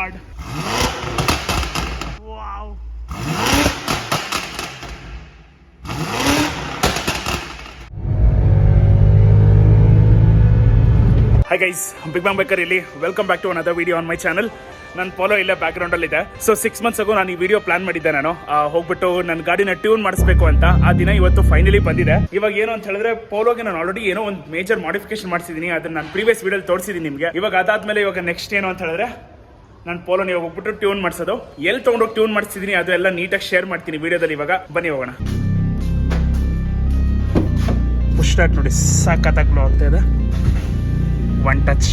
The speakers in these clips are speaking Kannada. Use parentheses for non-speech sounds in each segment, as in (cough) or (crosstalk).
God Wow. Hi guys big bang baker ಇಲ್ಲಿ. Welcome back to another video on my channel ನನ್ನ ಫಾಲೋ ಇಲ್ಲ ಬ್ಯಾಕ್ಗ್ರೌಂಡ್ ಅಲ್ಲಿ ಇದೆ. ಸೊ ಸಿಕ್ಸ್ ಮಂತ್ಸ್ ಆಗೋ ನಾನು ಈ ವಿಡಿಯೋ ಪ್ಲಾನ್ ಮಾಡಿದ್ದೆ ನಾನು. ಹೋಗ್ಬಿಟ್ಟು ನನ್ನ ಗಾಡಿನ ಟ್ಯೂನ್ ಮಾಡಿಸ್ಬೇಕು ಅಂತ. ಆ ದಿನ ಇವತ್ತು ಫೈನಲಿ ಬಂದಿದೆ. ಇವಾಗ ಏನು ಅಂತ ಹೇಳಿದ್ರೆ ಪೋಲೋಗೆ ನಾನು ಆಲ್ರೆಡಿ ಏನೋ ಒಂದು ಮೇಜರ್ ಮಾಡಿಫಿಕೇಶನ್ ಮಾಡಿಸಿದ್ದೀನಿ ಅದನ್ನ ನಾನು ಪ್ರೀವಿಯಸ್ ವಿಡಿಯೋ ತೋರಿಸಿದ್ದೀನಿ ನಿಮಗೆ. ಇವಾಗ ಅದಾದ್ಮೇಲೆ ಇವಾಗ ನೆಕ್ಸ್ಟ್ ಏನು ಅಂತ ಹೇಳಿದ್ರೆ ನಾನು ಪೋಲೋ, ನೀವು ಹೋಗ್ಬಿಟ್ಟು ಟ್ಯೂನ್ ಮಾಡಿಸೋದು. ಎಲ್ಲಿ ತೊಗೊಂಡೋಗಿ ಟ್ಯೂನ್ ಮಾಡಿಸಿದ್ದೀನಿ ಅದು ಎಲ್ಲ ನೀಟಾಗಿ ಶೇರ್ ಮಾಡ್ತೀನಿ ವಿಡಿಯೋದಲ್ಲಿ ಇವಾಗ. ಬನ್ನಿ ಹೋಗೋಣ. ಪುಷ್ಟಾಟ್ ನೋಡಿ ಸಾಕತ್ತಾಗಿ ಗ್ಲೋ ಆಗ್ತಾ ಇದೆ. ಒನ್ ಟಚ್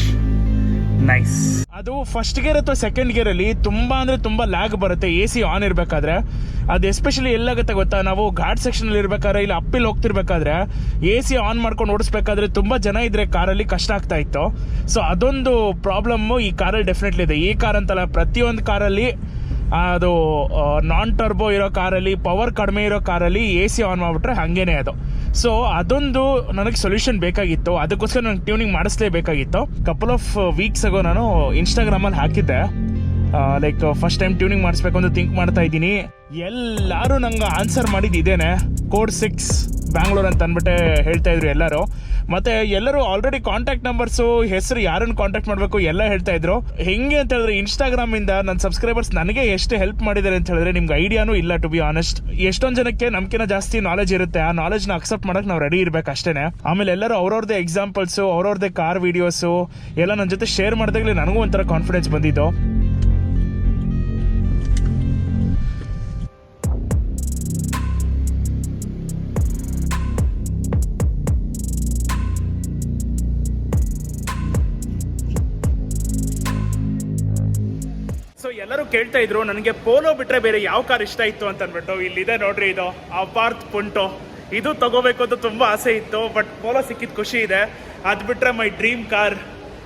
ನೈಸ್ ಅದು ಫಸ್ಟ್ ಗೇರ್ ಅಥವಾ ಸೆಕೆಂಡ್ ಗೇರ್ ಅಲ್ಲಿ ತುಂಬಾ ಅಂದ್ರೆ ತುಂಬಾ ಲ್ಯಾಗ್ ಬರುತ್ತೆ ಎ ಸಿ ಆನ್ ಇರಬೇಕಾದ್ರೆ. ಅದು ಎಸ್ಪೆಷಲಿ ಎಲ್ಲಾಗುತ್ತೆ ಗೊತ್ತಾ? ನಾವು ಘಾಟ್ ಸೆಕ್ಷನ್ ಅಲ್ಲಿ ಇರ್ಬೇಕಾದ್ರೆ, ಇಲ್ಲಿ ಅಪ್ಪಿಲ್ ಹೋಗ್ತಿರ್ಬೇಕಾದ್ರೆ ಎ ಸಿ ಆನ್ ಮಾಡ್ಕೊಂಡು ಓಡಿಸ್ಬೇಕಾದ್ರೆ ತುಂಬಾ ಜನ ಇದ್ರೆ ಕಾರಲ್ಲಿ ಕಷ್ಟ ಆಗ್ತಾ ಇತ್ತು. ಸೊ ಅದೊಂದು ಪ್ರಾಬ್ಲಮ್ ಈ ಕಾರಲ್ಲಿ ಡೆಫಿನೆಟ್ಲಿ ಇದೆ. ಈ ಕಾರ್ ಅಂತಲ್ಲ, ಪ್ರತಿಯೊಂದು ಕಾರಲ್ಲಿ ಅದು ನಾನ್ ಟರ್ಬೋ ಇರೋ ಕಾರಲ್ಲಿ ಪವರ್ ಕಡಿಮೆ ಇರೋ ಕಾರಲ್ಲಿ ಎ ಸಿ ಆನ್ ಮಾಡಿಬಿಟ್ರೆ ಹಾಗೇನೆ ಅದು. ಸೊ ಅದೊಂದು ನನಗೆ ಸೊಲ್ಯೂಷನ್ ಬೇಕಾಗಿತ್ತು. ಅದಕ್ಕೋಸ್ಕರ ನನಗೆ ಟ್ಯೂನಿಂಗ್ ಮಾಡಿಸ್ಲೇಬೇಕಾಗಿತ್ತು. ಕಪಲ್ ಆಫ್ ವೀಕ್ಸ್ ಆಗೋ ನಾನು ಇನ್ಸ್ಟಾಗ್ರಾಮಲ್ಲಿ ಹಾಕಿದ್ದೆ. ಲೈಕ್ ಫಸ್ಟ್ ಟೈಮ್ ಟ್ಯೂನಿಂಗ್ ಮಾಡಿಸ್ಬೇಕು ಅಂತ ಥಿಂಕ್ ಮಾಡ್ತಾ ಇದ್ದೀನಿ. ಎಲ್ಲರೂ ನಂಗೆ ಆನ್ಸರ್ ಮಾಡಿದ್ದು ಇದೇನೆ. ಕೋಡ್ ಸಿಕ್ಸ್ ಬ್ಯಾಂಗ್ಳೂರ್ ಅಂತ ಅಂದ್ಬಿಟ್ಟೆ ಹೇಳ್ತಾ ಇದ್ರು ಎಲ್ಲರೂ. ಮತ್ತೆ ಎಲ್ಲರೂ ಆಲ್ರೆಡಿ ಕಾಂಟ್ಯಾಕ್ಟ್ ನಂಬರ್ಸು ಹೆಸರು ಯಾರನ್ನು ಕಾಂಟ್ಯಾಕ್ಟ್ ಮಾಡಬೇಕು ಎಲ್ಲ ಹೇಳ್ತಾ ಇದ್ರು. ಹೆಂಗೆ ಅಂತ ಹೇಳಿದ್ರೆ ಇನ್ಸ್ಟಾಗ್ರಾಮ್ ಇಂದ ನನ್ನ ಸಬ್ಸ್ಕ್ರೈಬರ್ಸ್ ನನಗೆ ಎಷ್ಟು ಹೆಲ್ಪ್ ಮಾಡಿದ್ದಾರೆ ಅಂತ ಹೇಳಿದ್ರೆ ನಿಮ್ಗೆ ಐಡಿಯಾನು ಇಲ್ಲ ಟು ಬಿ ಆನೆಸ್ಟ್ ಎಷ್ಟೊಂದು ಜನಕ್ಕೆ ನಮ್ಕಿನ ಜಾಸ್ತಿ ನಾಲೆಜ್ ಇರುತ್ತೆ, ಆ ನಾಲೆಜ್ನ ಅಕ್ಸೆಪ್ಟ್ ಮಾಡಕ್ ನಾವು ರೆಡಿ ಇರ್ಬೇಕು ಅಷ್ಟೇನೆ. ಆಮೇಲೆ ಎಲ್ಲರೂ ಅವ್ರವ್ರದ್ದೆ ಎಕ್ಸಾಂಪಲ್ಸು ಅವ್ರವ್ರದ್ದೇ ಕಾರ್ ವಿಡಿಯೋಸು ಎಲ್ಲ ನನ್ನ ಜೊತೆ ಶೇರ್ ಮಾಡಿದಾಗಲೇ ನನಗೂ ಒಂಥರ ಕಾನ್ಫಿಡೆನ್ಸ್ ಬಂದಿದ್ದು. ಕೇಳ್ತಾ ಇದ್ರು, ನನಗೆ ಪೋಲೋ ಬಿಟ್ರೆ ಬೇರೆ ಯಾವ ಕಾರ್ ಇಷ್ಟ ಇತ್ತು? ಅಂತ ಅಂದ್ಬಿಟ್ಟು, ಇಲ್ಲಿದೆ ನೋಡ್ರಿ ಇದು, ಅಪಾರ್ತ್ ಪುಂಟೋ. ಇದು ತಗೋಬೇಕು ಅಂತ ತುಂಬಾ ಆಸೆ ಇತ್ತು, ಬಟ್ ಪೋಲೋ ಸಿಕ್ಕಿದ ಖುಷಿ ಇದೆ. ಅದು ಬಿಟ್ಟರೆ my dream car.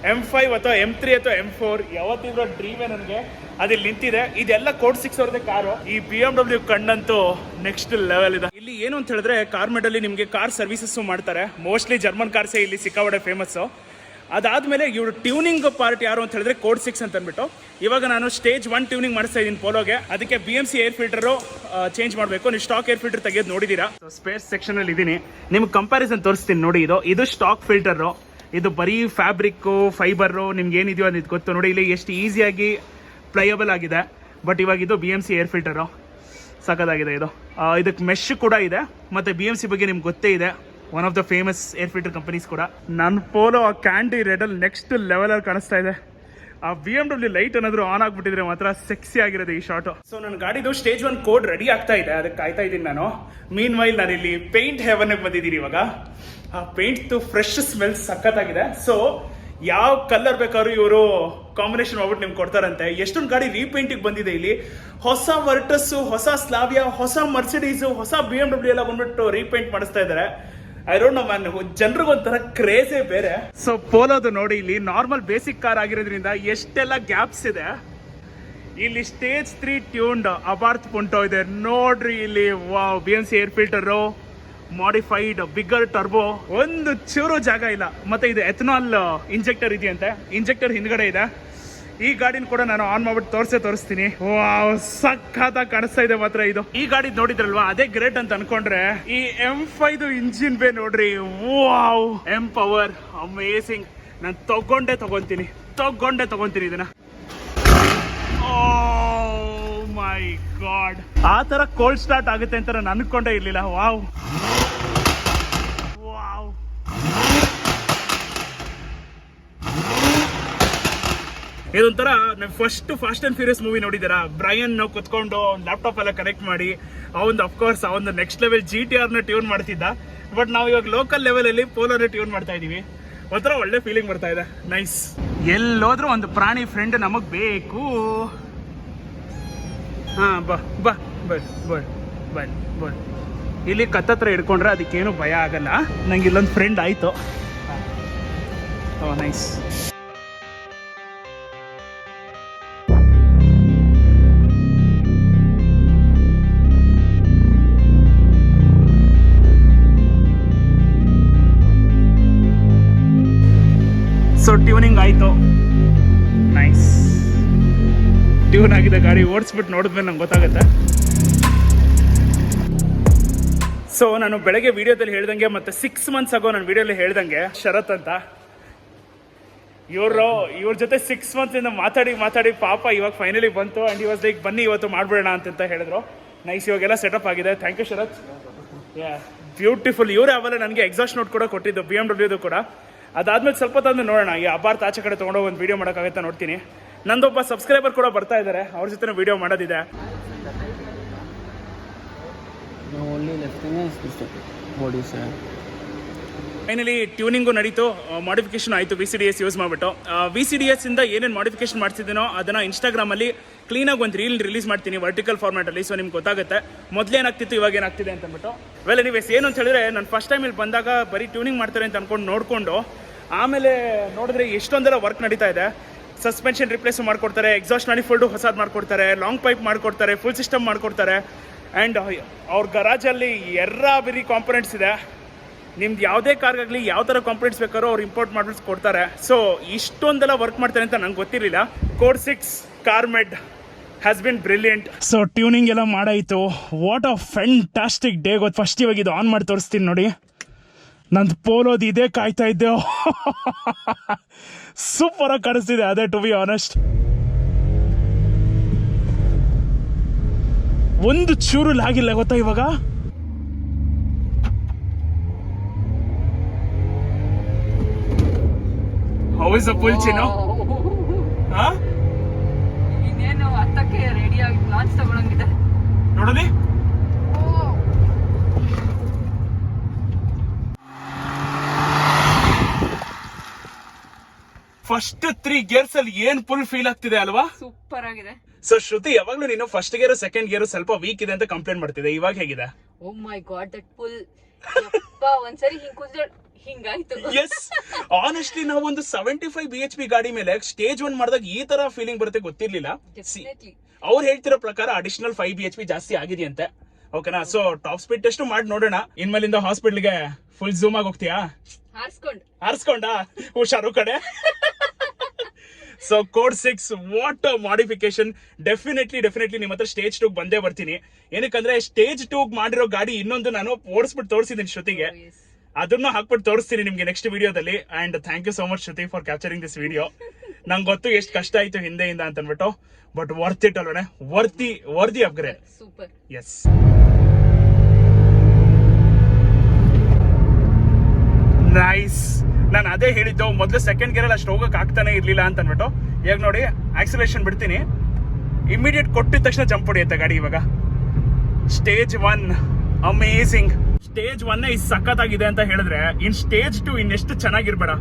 M five ಅಥವಾ ಎಂ ತ್ರೀ ಅಥವಾ ಎಂ ಫೋರ್ ಯಾವತ್ತಿದ್ರೂ ಡ್ರೀಮೇ ನನಗೆ. ಅದಿಲ್ಲಿ ನಿಂತಿದೆ. ಇದೆಲ್ಲ ಕೋಡ್ ಸಿಕ್ಸ್ ಅವ್ರದ್ದೇ ಕಾರು. ಈ ಬಿ ಎಂ ಡಬ್ಲ್ಯೂ ಕಣ್ಣಂತೂ ನೆಕ್ಸ್ಟ್ ಲೆವೆಲ್ ಇದೆ. ಇಲ್ಲಿ ಏನು ಅಂತ ಹೇಳಿದ್ರೆ, ಕಾರ್ ಮೆಡಲ್ಲಿ ನಿಮಗೆ ಕಾರ್ ಸರ್ವಿಸಸ್ಸು ಮಾಡ್ತಾರೆ. ಮೋಸ್ಟ್ಲಿ ಜರ್ಮನ್ ಕಾರ್ಸೇ ಇಲ್ಲಿ ಸಿಕ್ಕಾಪಟ್ಟೆ ಫೇಮಸ್ಸು ಅದಾದ್ಮೇಲೆ ಇವರು ಟ್ಯೂನಿಂಗ್ ಪಾರ್ಟ್ ಯಾರು ಅಂತ ಹೇಳಿದ್ರೆ ಕೋಡ್ ಸಿಕ್ಸ್ ಅಂತ ಅಂದ್ಬಿಟ್ಟು. ಇವಾಗ ನಾನು ಸ್ಟೇಜ್ ಒನ್ ಟ್ಯೂನಿಂಗ್ ಮಾಡಿಸ್ತಾ ಇದ್ದೀನಿ ಪೋಲೋಗೆ ಅದಕ್ಕೆ B M C air filter change ಮಾಡಬೇಕು. ನೀವು ಸ್ಟಾಕ್ ಏರ್ ಫಿಲ್ಟರ್ ತೆಗೆದು ನೋಡಿದ್ದೀರಾ? ಸ್ಪೇಸ್ ಸೆಕ್ಷನ್ ಅಲ್ಲಿ ಇದ್ದೀನಿ ನಿಮ್ಗೆ ಕಂಪ್ಯಾರಿಸನ್ ತೋರಿಸ್ತೀನಿ ನೋಡಿ. ಇದು ಇದು ಸ್ಟಾಕ್ ಫಿಲ್ಟರು ಇದು ಬರೀ ಫ್ಯಾಬ್ರಿಕ್ಕು ಫೈಬರು ನಿಮ್ಗೆ ಏನಿದೆಯೋ ಅದು ಗೊತ್ತು ನೋಡಿ. ಇಲ್ಲಿ ಎಷ್ಟು ಈಸಿಯಾಗಿ ಪ್ಲೈಯಬಲ್ ಆಗಿದೆ. ಬಟ್ ಇವಾಗ ಇದು B M C air filter ಸಕದಾಗಿದೆ ಇದು. ಇದಕ್ಕೆ ಮೆಶ್ ಕೂಡ ಇದೆ. ಮತ್ತೆ ಬಿ ಎಂ ಸಿ ಬಗ್ಗೆ ನಿಮ್ಗೆ ಗೊತ್ತೇ ಇದೆ. One of the famous air filter companies ಕೂಡ. ನನ್ನ ಪೋಲೋ ಆ ಕ್ಯಾಂಡಿ ರೆಡಲ್ಲಿ ನೆಕ್ಸ್ಟ್ ಲೆವೆಲಲ್ಲಿ ಕಾಣಿಸ್ತಾ ಇದೆ. ಆ ಬಿ ಎಂ ಡಬ್ಲ್ಯೂ ಲೈಟ್ ಏನಾದ್ರು ಆನ್ ಆಗ್ಬಿಟ್ಟಿದ್ರೆ ಮಾತ್ರ ಸೆಕ್ಸಿ ಆಗಿರೋದು ಈ ಶಾಟ್ ಸೊ ನನ್ನ ಗಾಡಿದು ಸ್ಟೇಜ್ ಒನ್ ಕೋಡ್ ರೆಡಿ ಆಗ್ತಾ ಇದೆ. ಅದಕ್ಕೆ ಕಾಯ್ತಾ ಇದ್ದೀನಿ ನಾನು. ಮೀನ್ ವೈಲ್ ನಾನು ಇಲ್ಲಿ ಪೇಂಟ್ ಹೆವನ್ಗೆ ಬಂದಿದ್ದೀನಿ ಇವಾಗ. ಆ ಪೇಂಟ್ ಫ್ರೆಶ್ ಸ್ಮೆಲ್ ಸಖತ್ತಾಗಿದೆ. ಸೊ ಯಾವ ಕಲರ್ ಬೇಕಾದ್ರೂ ಇವರು ಕಾಂಬಿನೇಷನ್ ಮಾಡ್ಬಿಟ್ಟು ನಿಮ್ಗೆ ಕೊಡ್ತಾರಂತೆ. ಎಷ್ಟೊಂದು ಗಾಡಿ ರೀಪೇಂಟಿಗೆ ಬಂದಿದೆ ಇಲ್ಲಿ. ಹೊಸ ವರ್ಟಸ್ಸು ಹೊಸ ಸ್ಲಾವಿಯಾ ಹೊಸ ಮರ್ಸಿಡೀಸು ಹೊಸ ಬಿ ಎಂ ಡಬ್ಲ್ಯೂ ಎಲ್ಲ ಬಂದ್ಬಿಟ್ಟು ರೀಪೇಂಟ್ ಮಾಡಿಸ್ತಾ ಇದ್ದಾರೆ. ಐ ಡೋಂಟ್ ನೋ ಮ್ಯಾನ್ ಜನರಿಗೊಂಥರ ಕ್ರೇಜೇ ಬೇರೆ. ಸೊ ಪೋಲೋದು ನೋಡಿ, ಇಲ್ಲಿ ನಾರ್ಮಲ್ ಬೇಸಿಕ್ ಕಾರ್ ಆಗಿರೋದ್ರಿಂದ ಎಷ್ಟೆಲ್ಲ ಗ್ಯಾಪ್ಸ್ ಇದೆ. ಇಲ್ಲಿ stage three tuned Abarth Punto ಇದೆ. ನೋಡ್ರಿ ಇಲ್ಲಿ wow B M C air filter modified bigger turbo ಒಂದು ಚೂರು ಜಾಗ ಇಲ್ಲ. ಮತ್ತೆ ಇದು ಎಥನಾಲ್ ಇಂಜೆಕ್ಟರ್ ಇದೆಯಂತೆ. ಇಂಜೆಕ್ಟರ್ ಹಿಂದ್ಗಡೆ ಇದೆ. ಈ ಗಾಡಿನ ಕೂಡ ನಾನು ಆನ್ ಮಾಡ್ಬಿಟ್ಟು ತೋರಿಸೇ ತೋರಿಸ್ತೀನಿ. ಸಖತ್ತಾಗಿ ಕಾಣಿಸ್ತಾ ಇದೆ ಮಾತ್ರ ಇದು. ಈ ಗಾಡಿ ನೋಡಿದ್ರಲ್ವಾ? ಅದೇ ಗ್ರೇಟ್ ಅಂತ ಅನ್ಕೊಂಡ್ರೆ ಈ ಎಂ ಫೈವ್ ಇಂಜಿನ್ ಬೇ ನೋಡ್ರಿ. ವಾವ್ ಎಂ ಪವರ್ ಅಮೇಸಿಂಗ್ ನಾನು ತಗೊಂಡೇ ತಗೊಂತೀನಿ. ತಗೊಂಡೇ ತಗೊಂತೀನಿ ಇದನ್ನ. ಮೈ ಗಾಡ್ ಆ ತರ ಕೋಲ್ಡ್ ಸ್ಟಾರ್ಟ್ ಆಗುತ್ತೆ ಅಂತ ನಾನು ಅನ್ಕೊಂಡೇ ಇರ್ಲಿಲ್ಲ. ವಾವ್ ಇದೊಂಥರ ನಾವು first Fast and Furious movie ನೋಡಿದ್ದೀರಾ? ಬ್ರಯನ್ ನಾವು ಕುತ್ಕೊಂಡು ಲ್ಯಾಪ್ಟಾಪ್ ಎಲ್ಲ ಕನೆಕ್ಟ್ ಮಾಡಿ, ಅವನ್ ಅಫ್ಕೋರ್ಸ್ ಒಂದು ನೆಕ್ಸ್ಟ್ ಲೆವೆಲ್ ಜಿ ಟಿ ಆರ್ನ ಟ್ಯೂನ್ ಮಾಡ್ತಿದ್ದ. ಬಟ್ ನಾವು ಇವಾಗ ಲೋಕಲ್ ಲೆವೆಲಲ್ಲಿ ಪೋಲೋನ ಟ್ಯೂನ್ ಮಾಡ್ತಾ ಇದ್ದೀವಿ. ಒಂಥರ ಒಳ್ಳೆ ಫೀಲಿಂಗ್ ಬರ್ತಾ ಇದೆ. ನೈಸ್ ಎಲ್ಲೋದ್ರೂ ಒಂದು ಪ್ರಾಣಿ ಫ್ರೆಂಡ್ ನಮಗೆ ಬೇಕು. ಹಾ, ಬಾ ಬಾ ಬರ್ ಬರ್ ಬರ್ ಬರ್ ಇಲ್ಲಿ ಕತ್ತತ್ರ ಹಿಡ್ಕೊಂಡ್ರೆ ಅದಕ್ಕೇನು ಭಯ ಆಗಲ್ಲ. ನಂಗೆ ಇಲ್ಲೊಂದು ಫ್ರೆಂಡ್ ಆಯಿತು. ಓ ನೈಸ್ ಸೊ ಟ್ಯೂನಿಂಗ್ ಆಯಿತು. ನೈಸ್ ಟ್ಯೂನ್ ಆಗಿದೆ ಗಾಡಿ ಓಡಿಸ್ಬಿಟ್ಟು ನೋಡಿದ್ಮೇಲೆ ನಂಗೆ ಗೊತ್ತಾಗುತ್ತೆ. ಸೊ ನಾನು ಬೆಳಗ್ಗೆ ವಿಡಿಯೋದಲ್ಲಿ ಹೇಳ್ದಂಗೆ ಮತ್ತೆ ಸಿಕ್ಸ್ ಮಂತ್ಸ್ ಆಗೋ ನಾನು ವಿಡಿಯೋಲಿ ಹೇಳ್ದಂಗೆ ಶರತ್ ಅಂತ. ಇವರು ಇವ್ರ ಜೊತೆ ಸಿಕ್ಸ್ ಮಂತ್ಸ್ ಇಂದ ಮಾತಾಡಿ ಮಾತಾಡಿ ಪಾಪ ಇವಾಗ ಫೈನಲಿ ಬಂತು ಅಂಡ್ ಇವಾಸ್ ಲೈಕ್ ಬನ್ನಿ ಇವತ್ತು ಮಾಡ್ಬಿಡೋಣ ಅಂತ ಹೇಳಿದ್ರು. ನೈಸ್ ಇವಾಗೆಲ್ಲ ಸೆಟಪ್ ಆಗಿದೆ. Thank you Sharath. Yeah beautiful ಇವರೇ ಆಮೇಲೆ ನನಗೆ ಎಕ್ಸಾಸ್ಟ್ ನೋಟ್ ಕೂಡ ಕೊಟ್ಟಿದ್ದು ಬಿ ಎಂ ಡಬ್ಲ್ಯೂದು ಕೂಡ. ಅದಾದ್ಮೇಲೆ ಸ್ವಲ್ಪ ತಂದು ನೋಡೋಣ. ಈ ಅಪಾರ್ಥ ಆಚೆ ಕಡೆ ತೊಗೊಂಡೋಗಿ ಒಂದು ವೀಡಿಯೋ ಮಾಡೋಕ್ಕಾಗತ್ತೆ ನೋಡ್ತೀನಿ. ನಂದೊಬ್ಬ ಸಬ್ಸ್ಕ್ರೈಬರ್ ಕೂಡ ಬರ್ತಾ ಇದ್ದಾರೆ. ಅವ್ರ ಜೊತೆ ವೀಡಿಯೋ ಮಾಡೋದಿದೆ. Left body in finally tuning ನಡೀತು. ಮಾಡಿಫಿಕೇಶನ್ ಆಯಿತು V C D S use ಮಾಡಿಬಿಟ್ಟು. ವಿ ಸಿ ಡಿ ಎಸ್ ಇಂದ ಏನೇನು ಮಾಡಿಫಿಕೇಶನ್ ಮಾಡ್ತಿದ್ದೀನೋ ಅದನ್ನು ಇನ್ಸ್ಟಾಗ್ರಾಮಲ್ಲಿ ಕ್ಲೀನಾಗಿ ಒಂದು ರೀಲ್ ರಿಲೀಸ್ ಮಾಡ್ತೀನಿ ವರ್ಟಿಕಲ್ ಫಾರ್ಮ್ಯಾಟಲ್ಲಿ ಸೊ ನಿಮ್ಗೆ ಗೊತ್ತಾಗುತ್ತೆ. ಮೊದಲೇನಾಗ್ತಿತ್ತು ಇವಾಗ ಏನಾಗ್ತಿದೆ ಅಂತ ಅಂದ್ಬಿಟ್ಟು ವೆಲ್ ನೀವು ಏನು ಅಂತ ಹೇಳಿದ್ರೆ, ನಾನು ಫಸ್ಟ್ ಟೈಮ್ ಇಲ್ಲಿ ಬಂದಾಗ ಬರೀ ಟ್ಯೂನಿಂಗ್ ಮಾಡ್ತಾರೆ ಅಂತ ಅನ್ಕೊಂಡು ನೋಡಿಕೊಂಡು, ಆಮೇಲೆ ನೋಡಿದ್ರೆ ಎಷ್ಟೊಂದೆಲ್ಲ ವರ್ಕ್ ನಡೀತಾ ಇದೆ. ಸಸ್ಪೆನ್ಷನ್ ರಿಪ್ಲೇಸ್ ಮಾಡ್ಕೊಡ್ತಾರೆ ಎಕ್ಸಾಸ್ಟ್ ಮಾಡಿ ಫುಲ್ಡು ಹೊಸದು ಮಾಡ್ಕೊಡ್ತಾರೆ ಲಾಂಗ್ ಪೈಪ್ ಮಾಡ್ಕೊಡ್ತಾರೆ ಫುಲ್ ಸಿಸ್ಟಮ್ ಮಾಡ್ಕೊಡ್ತಾರೆ. ಆ್ಯಂಡ್ ಅವ್ರ ಗರಾಜಲ್ಲಿ ಎರ್ರ ಬಿರಿ ಕಾಂಪೊನೆಂಟ್ಸ್ ಇದೆ. ನಿಮ್ದು ಯಾವುದೇ ಕಾರ್ಗಾಗಲಿ ಯಾವ ಥರ ಕಾಂಪೊನೆಂಟ್ಸ್ ಬೇಕಾದ್ರೂ ಅವ್ರು ಇಂಪೋರ್ಟ್ ಮಾಡ್ಬಿಟ್ಟು ಕೊಡ್ತಾರೆ. ಸೊ ಇಷ್ಟೊಂದೆಲ್ಲ ವರ್ಕ್ ಮಾಡ್ತಾರೆ ಅಂತ ನಂಗೆ ಗೊತ್ತಿರಲಿಲ್ಲ. Code six carmed has been brilliant so tuning ಎಲ್ಲ ಮಾಡಾಯಿತು. ವಾಟ್ ಅ ಫ್ಯಾಂಟಾಸ್ಟಿಕ್ ಡೇ ಗೊತ್ತು. ಫಸ್ಟ್ ಇವಾಗ ಇದು ಆನ್ ಮಾಡಿ ತೋರಿಸ್ತೀನಿ ನೋಡಿ. ನಂದು ಪೋಲೋದು ಇದೇ ಕಾಯ್ತಾ ಇದ್ದೆ. (laughs) ಸೂಪರಾಗಿ ಕಾಣಿಸ್ತಿದೆ ಅದೇ ಟು ಬಿ ಆನೆಸ್ಟ್ ಒಂದು ಚೂರು ಲಾಗಿಲ್ಲ ಗೊತ್ತಾ ಇವಾಗ? ಫುಲ್ ಚಿನ್ನು ಹಾ ಇನ್ನೇನು ಹತ್ತಕ್ಕೆ ರೆಡಿ ಆಗಿ ಲಾಂಚ್ ತಗೊಳಂಗಿದೆ. ನೋಡಲಿ ಫಸ್ಟ್ ತ್ರೀ ಗೇರ್ಸ್ ಅಲ್ಲಿ ಏನ್ ಫುಲ್ ಫೀಲ್ ಆಗ್ತಿದೆ ಅಲ್ವಾ? ಸೂಪರ್ ಆಗಿದೆ. ಸೊ ಶ್ರುತಿ ಯಾವಾಗ್ಲೂ ನೀನು ಫಸ್ಟ್ ಗೇರ್ ಸೆಕೆಂಡ್ ಗೇರ್ ಸ್ವಲ್ಪ ವೀಕ್ ಇದೆ ಅಂತ ಕಂಪ್ಲೇಂಟ್ ಮಾಡ್ತಿದೆ ಇವಾಗ ಹೇಗಿದೆ? Oh my god that full ಒಂದ್ಸರಿ ಹಿಂಗ್ ಕುದ್ರೆ ಹಿಂಗಾಯ್ತು. ಎಸ್ ಆನೆಸ್ಟ್ಲಿ ನಾವು ಒಂದು seventy five B H P ಗಾಡಿ ಮೇಲೆ ಸ್ಟೇಜ್ ಒನ್ ಮಾಡಿದಾಗ ಈ ತರ ಫೀಲಿಂಗ್ ಬರುತ್ತೆ ಗೊತ್ತಿರ್ಲಿಲ್ಲ. ಅವ್ರು ಹೇಳ್ತಿರೋ ಪ್ರಕಾರ additional five B H P ಜಾಸ್ತಿ ಆಗಿದೆಯಂತೆ. ಓಕೆನಾ ಸೊ ಟಾಪ್ ಸ್ಪೀಡ್ ಟೆಸ್ಟ್ ಮಾಡಿ ನೋಡೋಣ. ಇನ್ಮೇಲಿಂದ ಹಾಸ್ಪಿಟ್ಲ್ಗೆ ಫುಲ್ ಝೂಮ್ ಆಗಿ ಹೋಗ್ತೀಯಾ? ಹಾರ್ಸ್ಕೊಂಡು. ಹಾರಿಸ್ಕೊಂಡ? ಹುಷಾರು ಕಡೆ so code six what modification definitely definitely ನಿಮ್ಮ ಹತ್ರ ಸ್ಟೇಜ್ ಟೂಗ್ ಬಂದೇ ಬರ್ತೀನಿ. ಏನಕ್ಕಂದ್ರೆ ಸ್ಟೇಜ್ ಟೂಗ್ ಮಾಡಿರೋ ಗಾಡಿ ಇನ್ನೊಂದು ನಾನು ಓಡಿಸ್ಬಿಟ್ಟು ತೋರಿಸಿದ್ದೀನಿ ಶ್ರುತಿಗೆ. ಅದನ್ನು ಹಾಕ್ಬಿಟ್ಟು ತೋರಿಸ್ತೀನಿ ನಿಮ್ಗೆ ನೆಕ್ಸ್ಟ್ ವಿಡಿಯೋದಲ್ಲಿ and thank you so much Shruti for capturing this video ನಂಗೆ ಗೊತ್ತು ಎಷ್ಟು ಕಷ್ಟ ಆಯ್ತು ಹಿಂದೆಯಿಂದ ಅಂತ ಅನ್ಬಿಟ್ಟು ಬಟ್ ವರ್ತ್ ಇಟ್ ಅಲ್ವೇ worthy worthy upgrade super yes nice ನಾನು ಅದೇ ಹೇಳಿದ್ದು ಮೊದಲು ಸೆಕೆಂಡ್ ಗೇರಲ್ಲಿ ಅಷ್ಟು ಹೋಗಕ್ಕೆ ಆಗ್ತಾನೆ ಇರಲಿಲ್ಲ ಅಂತ ಅಂದ್ಬಿಟ್ಟು ಈಗ ನೋಡಿ ಆಕ್ಸಿಲೇಷನ್ ಬಿಡ್ತೀನಿ. ಇಮಿಡಿಯೇಟ್ ಕೊಟ್ಟಿದ ತಕ್ಷಣ ಜಂಪ್ ಹೊಡಿಯುತ್ತೆ ಗಾಡಿ ಇವಾಗ. Stage one amazing stage one is ಸಖತ್ತಾಗಿದೆ ಅಂತ ಹೇಳಿದ್ರೆ, ಇನ್ ಸ್ಟೇಜ್ ಟು ಇನ್ನೆಷ್ಟು ಚೆನ್ನಾಗಿರ್ಬೇಡ.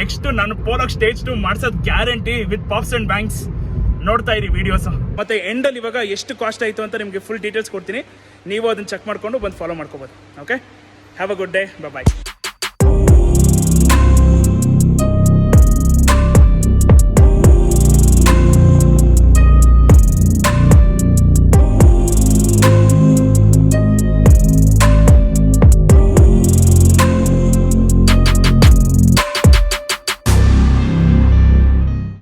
ನೆಕ್ಸ್ಟ್ ನಾನು ಪೋಲಕ್ ಸ್ಟೇಜ್ ಟು ಮಾಡ್ಸೋದು guarantee with pops and bangs ನೋಡ್ತಾ ಇರಿ ವಿಡಿಯೋಸ್ ಮತ್ತೆ ಎಂಡ್ ಅಲ್ಲಿ ಇವಾಗ ಎಷ್ಟು ಕಾಸ್ಟ್ ಆಯ್ತು ಅಂತ ನಿಮಗೆ ಫುಲ್ ಡೀಟೇಲ್ಸ್ ಕೊಡ್ತೀನಿ. ನೀವು ಅದನ್ನ ಚೆಕ್ ಮಾಡ್ಕೊಂಡು ಬಂದು ಫಾಲೋ ಮಾಡ್ಕೋಬಹುದು okay have a good day bye